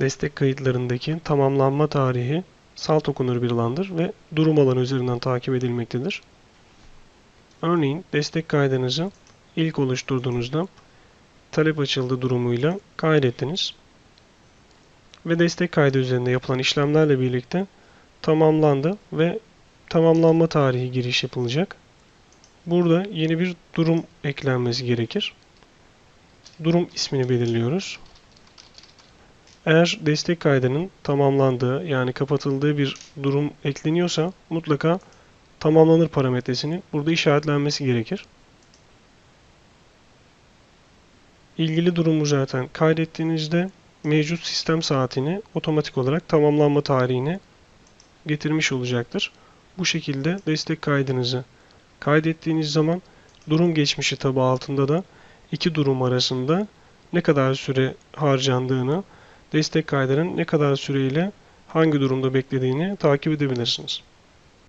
destek kayıtlarındaki tamamlanma tarihi salt okunur bir alandır ve durum alanı üzerinden takip edilmektedir. Örneğin destek kaydınızı ilk oluşturduğunuzda talep açıldı durumuyla kaydettiniz ve destek kaydı üzerinde yapılan işlemlerle birlikte tamamlandı ve tamamlanma tarihi giriş yapılacak. Burada yeni bir durum eklenmesi gerekir. Durum ismini belirliyoruz. Eğer destek kaydının tamamlandığı yani kapatıldığı bir durum ekleniyorsa mutlaka tamamlanır parametresinin burada işaretlenmesi gerekir. İlgili durumu zaten kaydettiğinizde mevcut sistem saatini otomatik olarak tamamlanma tarihine getirmiş olacaktır. Bu şekilde destek kaydınızı kaydettiğiniz zaman durum geçmişi tabu altında da iki durum arasında ne kadar süre harcandığını, destek kaydının ne kadar süreyle hangi durumda beklediğini takip edebilirsiniz.